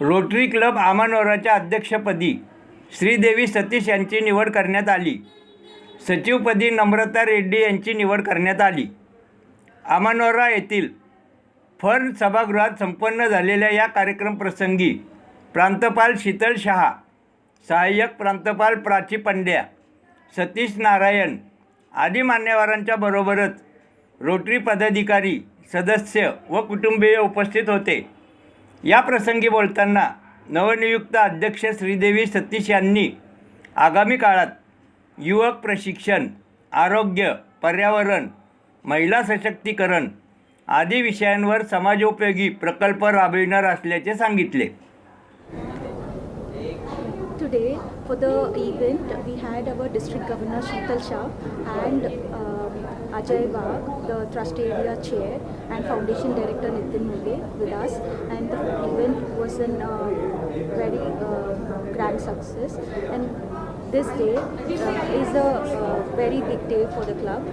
Rotary club आमानोराच्या अध्यक्षपदी श्रीदेवी सतीश यांची निवड करण्यात आली. सचिवपदी नम्रता रेड्डी यांची निवड करण्यात आली. आमानोरा येथील फर्न सभागृहात संपन्न झालेल्या या कार्यक्रमप्रसंगी प्रांतपाल शीतल शहा सहाय्यक प्रांतपाल प्राची पंड्या सतीश नारायण आदी मान्यवरांच्या बरोबरच रोटरी पदाधिकारी सदस्य व कुटुंबीय उपस्थित होते. या प्रसंगी बोलताना नवनियुक्त अध्यक्ष श्रीदेवी सतीश यांनी आगामी काळात युवक प्रशिक्षण आरोग्य पर्यावरण महिला सशक्तीकरण आदी विषयांवर समाजोपयोगी प्रकल्प राबविणार असल्याचे सांगितले. Today, for the event, we had our district governor Sheetal Shah and uh, Ajay Wagh, the trust area chair, and foundation director Nitin Muge with us. And the event was a uh, very uh, grand success. And this day uh, is a uh, very big day for the club.